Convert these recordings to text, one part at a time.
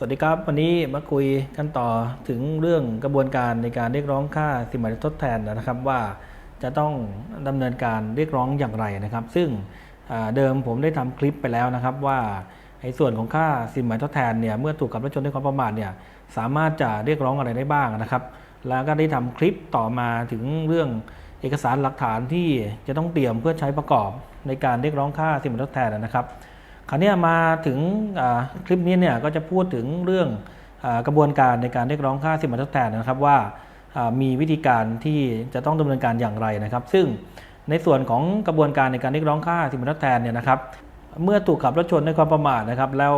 สวัสดีครับ วันนี้มาคุยกันต่อถึงเรื่องกระบวนการในการเรียกร้องค่าสินไหมทดแทนนะครับว่าจะต้องดำเนินการเรียกร้องอย่างไรนะครับ ซึ่งเดิมผมได้ทำคลิปไปแล้วนะครับ ว่าไอ้ส่วนของค่าสินไหมทดแทนเนี่ยเมื่อถูกขับรถชนด้วยความประมาทเนี่ยสามารถจะเรียกร้องอะไรได้บ้างนะครับ แล้วก็ได้ทำคลิปต่อมาถึงเรื่องเอกสารหลักฐานที่จะต้องเตรียมเพื่อใช้ประกอบในการเรียกร้องค่าสินไหมทดแทนนะครับ คราวนี้มาถึงคลิปนี้เนี่ยก็จะพูดถึงเรื่องอกระบวนการในการเรียกร้องค่าสินไหมทดแทนนะครับว่ามีวิธีการที่จะต้องดำเนินการอย่างไรนะครับ ซึ่งในส่วนของกระบวนการในการเรียกร้องค่าสินไหมทดแทนเนี่ยนะครับเมื่อถูกขับรถชนด้วยความประมาทนะครับแล้ว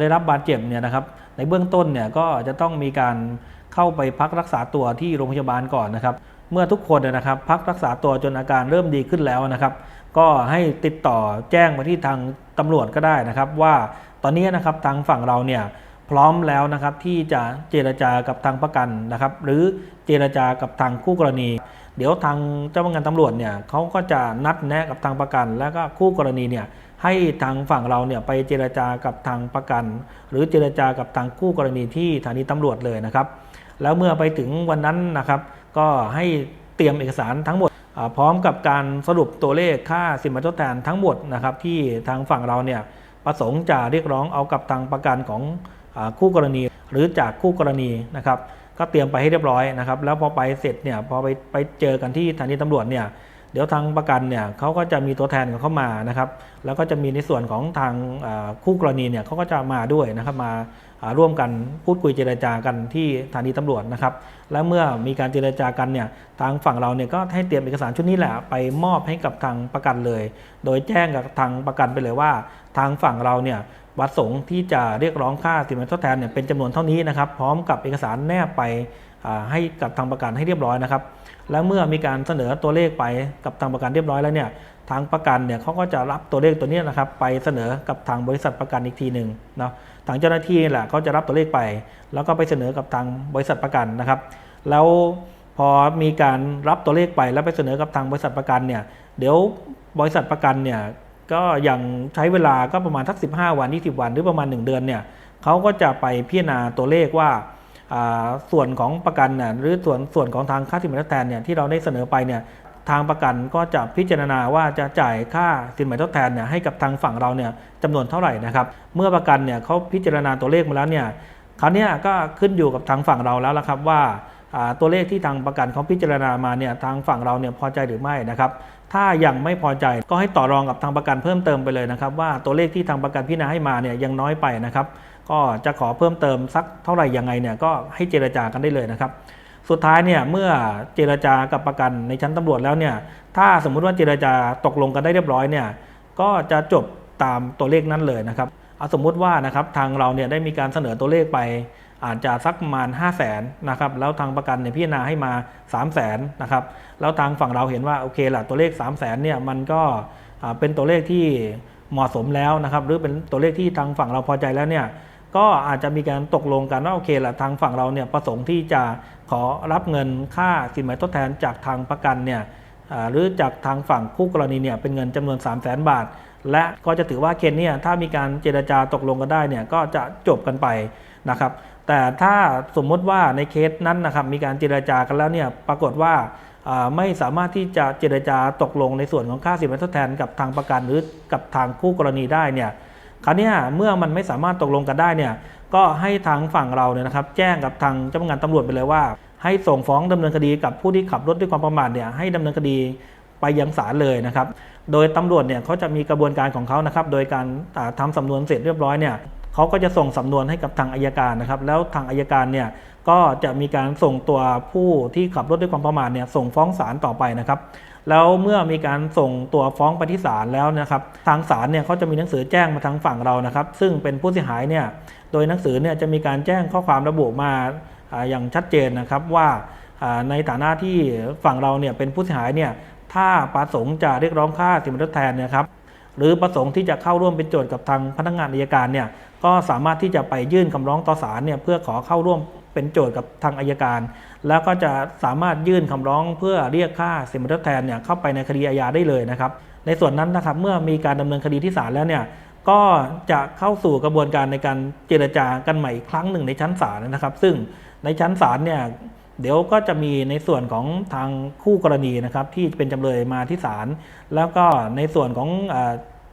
ได้รับบาดเจ็บเนี่ยนะครับในเบื้องต้นเนี่ยก็จะต้องมีการเข้าไปพักรักษาตัวที่โรงพยาบาลก่อนนะครับ เมื่อทุกคนนะครับพักรักษาตัวจนอาการเริ่มดีขึ้นแล้วนะครับ ก็ให้ติดต่อแจ้งมาที่ทาง ตำรวจก็ได้นะครับว่าตอนนี้นะครับทางฝั่งเราเนี่ยพร้อมแล้วนะครับที่จะเจรจากับทางประกันนะครับ หรือเจรจากับทางคู่กรณี เดี๋ยวทางเจ้าพนักงานตำรวจเนี่ยเขาก็จะนัดแนะกับทางประกัน แล้วก็คู่กรณีเนี่ยให้ทางฝั่งเราเนี่ยไปเจรจากับทางประกัน หรือเจรจากับทางคู่กรณีที่สถานีตำรวจเลยนะครับ แล้วเมื่อไปถึงวันนั้นนะครับ ก็ให้เตรียมเอกสารทั้งหมด พร้อมกับการสรุปตัวเลขค่าสินไหมทดแทนทั้งหมดนะครับที่ทางฝั่งเราเนี่ยประสงค์จะเรียกร้องเอากับทางประกันของอคู่กรณี หรือจากคู่กรณีนะครับก็เตรียมไปให้เรียบร้อยนะครับแล้วพอไปเสร็จเนี่ยพอไปไปเจอกันที่สถานีตำรวจเนี่ย เดี๋ยวทางประกันเนี่ยเขาก็จะมีตัวแทนของเขามานะครับ แล้วก็จะมีในส่วนของทางคู่กรณีเนี่ยเขาก็จะมาด้วยนะครับมาร่วมกันพูดคุยเจรจากันที่สถานีตำรวจนะครับ และเมื่อมีการเจรจากันเนี่ยทางฝั่งเราเนี่ยก็ให้เตรียมเอกสารชุดนี้แหละไปมอบให้กับทางประกันเลย โดยแจ้งกับทางประกันไปเลยว่า ทางฝั่งเราเนี่ยประสงที่จะเรียกร้องค่าสินไหมทดแทนเนี่ยเป็นจำนวนเท่านี้นะครับ พร้อมกับเอกสารแนบไป ให้กับทางประกันให้เรียบร้อยนะครับ แล้วเมื่อมีการเสนอตัวเลขไปกับทางประกันเรียบร้อยแล้วเนี่ยทางประกันเนี่ยเขาก็จะรับตัวเลขตัวนี้นะครับ ไปเสนอกับทางบริษัทประกันอีกทีหนึ่งเนาะทางเจ้าหน้าที่นี่แหละเขาจะรับตัวเลขไป แล้วก็ไปเสนอกับทางบริษัทประกันนะครับ แล้วพอมีการรับตัวเลขไปแล้วไปเสนอกับทางบริษัทประกันเนี่ยเดี๋ยวบริษัทประกันเนี่ยก็ยังใช้เวลาก็ประมาณสัก 15 วัน 20 วันหรือประมาณ 1 เดือนเนี่ยเขาก็จะไปพิจารณาตัวเลขว่า ส่วนของประกันน่ะหรือส่วนส่วนของทางค่าสินไหมทดแทนเนี่ยที่เราได้เสนอไปเนี่ยทางประกันก็จะพิจารณาว่าจะจ่ายค่าสินไหมทดแทนเนี่ยให้กับทางฝั่งเราเนี่ยจำนวนเท่าไหร่นะครับ เมื่อประกันเนี่ยเขาพิจารณาตัวเลขมาแล้วเนี่ยคราวนี้ก็ขึ้นอยู่กับทางฝั่งเราแล้วละครับว่าตัวเลขที่ทางประกันเขาพิจารณามาเนี่ยทางฝั่งเราเนี่ยพอใจหรือไม่นะครับ ถ้ายังไม่พอใจก็ให้ต่อรองกับทางประกันเพิ่มเติมไปเลยนะครับ ว่าตัวเลขที่ทางประกันพิจารณาให้มาเนี่ยยังน้อยไปนะครับ ก็จะขอเพิ่มเติมสักเท่าไหร่ยังไงเนี่ยก็ให้เจรจากันได้เลยนะครับ สุดท้ายเนี่ยเมื่อเจรจากับประกันในชั้นตำรวจแล้วเนี่ยถ้าสมมุติว่าเจรจาตกลงกันได้เรียบร้อยเนี่ยก็จะจบตามตัวเลขนั้นเลยนะครับเอาสมมุติว่านะครับทางเราเนี่ยได้มีการเสนอตัวเลขไปอาจจะสักประมาณ 5 0 0แสนนะครับแล้วทางประกันเนี่ยพิจารณาให้มา 3 0 0แสนนะครับแล้วทางฝั่งเราเห็นว่าโอเคละตัวเลข 3 0 0แสนเนี่ยมันก็เป็นตัวเลขที่เหมาะสมแล้วนะครับหรือเป็นตัวเลขที่ทางฝั่งเราพอใจแล้วเนี่ย ก็อาจจะมีการตกลงกันว่าโอเคละทางฝั่งเราเนี่ยประสงค์ที่จะขอรับเงินค่าสินไหมทดแทนจากทางประกันเนี่ยหรือจากทางฝั่งคู่กรณีเนี่ยเป็นเงินจำนวน 3 0 0แสนบาท และก็จะถือว่าเคสเนี่ยถ้ามีการเจรจาตกลงกันได้เนี่ยก็จะจบกันไปนะครับแต่ถ้าสมมติว่าในเคสนั้นนะครับมีการเจรจากันแล้วเนี่ยปรากฏว่าอ่าไม่สามารถที่จะเจรจาตกลงในส่วนของค่าสินไหมทดแทนกับทางประกันหรือกับทางคู่กรณีได้เนี่ย คราวนี้เมื่อมันไม่สามารถตกลงกันได้เนี่ยก็ให้ทางฝั่งเราเนี่ยนะครับแจ้งกับทางเจ้าพนักงานตำรวจไปเลยว่า ให้ส่งฟ้องดำเนินคดีกับผู้ที่ขับรถด้วยความประมาทเนี่ยให้ดำเนินคดีไปยังศาลเลยนะครับ โดยตำรวจเนี่ยเขาจะมีกระบวนการของเขานะครับ โดยการอ่าทำสำนวนเสร็จเรียบร้อยเนี่ยเขาก็จะส่งสำนวนให้กับทางอายการนะครับ แล้วทางอายการเนี่ยก็จะมีการส่งตัวผู้ที่ขับรถด้วยความประมาทเนี่ยส่งฟ้องศาลต่อไปนะครับ แล้วเมื่อมีการส่งตัวฟ้องไปที่ศาลแล้วนะครับทางศาลเนี่ยเขาจะมีหนังสือแจ้งมาทางฝั่งเรานะครับ ซึ่งเป็นผู้เสียหายเนี่ยโดยหนังสือเนี่ยจะมีการแจ้งข้อความระบุมาอย่างชัดเจนนะครับว่าในฐานะที่ฝั่งเราเนี่ยเป็นผู้เสียหายเนี่ยถ้าประสงค์จะเรียกร้องค่าสินไหมทดแทนนยครับหรือประสงค์ที่จะเข้าร่วมเป็นโจทย์กับทางพนักงานอัยการเนี่ยก็สามารถที่จะไปยื่นคำร้องต่อศาลเนี่ยเพื่อขอเข้าร่วม เป็นโจทย์กับทางอัยการ แล้วก็จะสามารถยื่นคำร้องเพื่อเรียกค่าสินไหมทดแทนเนี่ยเข้าไปในคดีอาญาได้เลยนะครับ ในส่วนนั้นนะครับเมื่อมีการดำเนินคดีที่ศาลแล้วเนี่ยก็จะเข้าสู่กระบวนการในการเจรจากันใหม่อีกครั้งหนึ่งในชั้นศาลนะครับ ซึ่งในชั้นศาลเนี่ยเดี๋ยวก็จะมีในส่วนของทางคู่กรณีนะครับที่เป็นจำเลยมาที่ศาลแล้วก็ในส่วนของ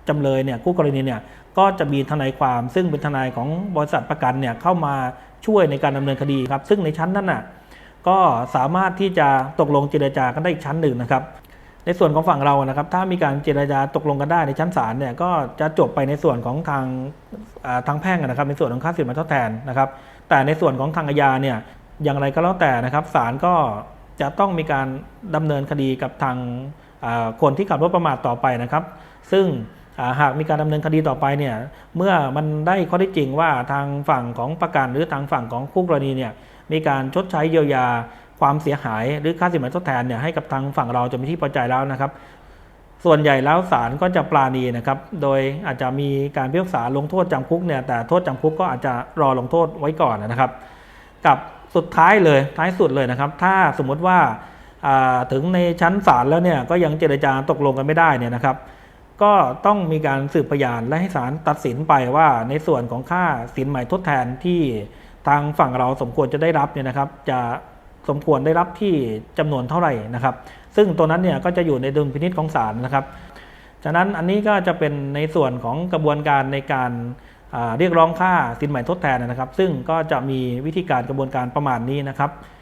จำเลยเนี่ยคู่กรณีเนี่ยก็จะมีทนายความซึ่งเป็นทนายของบริษัทประกันเนี่ยเข้ามา ช่วยในการดำเนินคดีครับ ซึ่งในชั้นนั้นน่ะก็สามารถที่จะตกลงเจรจากันได้อีกชั้นหนึ่งนะครับ ในส่วนของฝั่งเรานะครับ ถ้ามีการเจรจาตกลงกันได้ในชั้นศาลเนี่ยก็จะจบไปในส่วนของทางทางแพ่งนะครับ ในส่วนของค่าสินไหมทดแทนนะครับ แต่ในส่วนของทางอาญาเนี่ยอย่างไรก็แล้วแต่นะครับศาลก็จะต้องมีการดำเนินคดีกับทางคนที่ขับรถประมาทต่อไปนะครับ ซึ่ง หากมีการดำเนินคดีต่อไปเนี่ยเมื่อมันได้ข้อเท็จจริงว่าทางฝั่งของประกันหรือทางฝั่งของคู่กรณีเนี่ยมีการชดใช้เยียวยาความเสียหายหรือค่าสินไหมทดแทนเนี่ยให้กับทางฝั่งเราจะมีที่พอใจแล้วนะครับ ส่วนใหญ่แล้วศาลก็จะปราณีนะครับ โดยอาจจะมีการพิพากษาลงโทษจำคุกเนี่ยแต่โทษจำคุกก็อาจจะรอลงโทษไว้ก่อนนะครับ กับสุดท้ายเลยท้ายสุดเลยนะครับ ถ้าสมมุติว่าถึงในชั้นศาลแล้วเนี่ยก็ยังเจรจาตกลงกันไม่ได้เนี่ยนะครับ ก็ต้องมีการสืบพยานและให้ศาลตัดสินไปว่าในส่วนของค่าสินใหม่ทดแทนที่ทางฝั่งเราสมควรจะได้รับเนี่ยนะครับ จะสมควรได้รับที่จำนวนเท่าไหร่นะครับ ซึ่งตัวนั้นเนี่ยก็จะอยู่ในดุลพินิษของศาลนะครับฉะนั้นอันนี้ก็จะเป็นในส่วนของกระบวนการในการเรียกร้องค่าสินใหม่ทดแทนนะครับ ซึ่งก็จะมีวิธีการกระบวนการประมาณนี้นะครับ